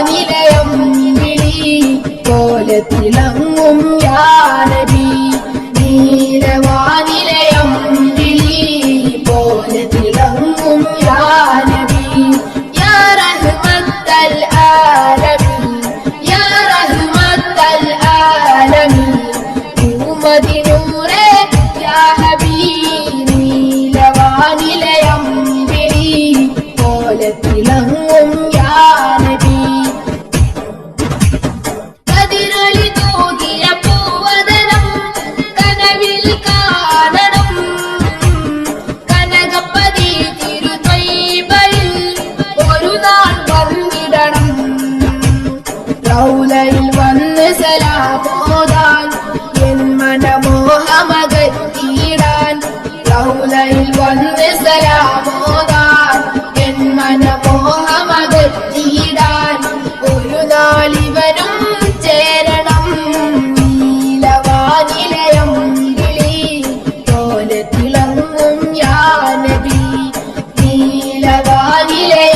നീലവാനിലയം വിളി പോലെ തിളങ്ങും യാനബി നീലവാനിലയം വിളി പോലെ തിളങ്ങും യാനബി യാ റഹ്മത്തൽ ആലമീൻ യാ റഹ്മത്തൽ ആലമീൻ പൂമതിനൂറേ യാ ഹബീബ് നീലവാനിലയം വിളി പോലെ ഹൗലയിൽ വന്ന് സലാമോദാൻ എൻ മനമോഹമകൾ തീടാൻ ഹൗലയിൽ വന്ന് സലാമോദാൻ എൻ മനമോഹമകൾ തീടാൻ ഒരു നാളിവനും ചേരണം. നീലവാനിലയം കിളി പോലെ തിളങ്ങും ഞാനബി നീലവാനിലയം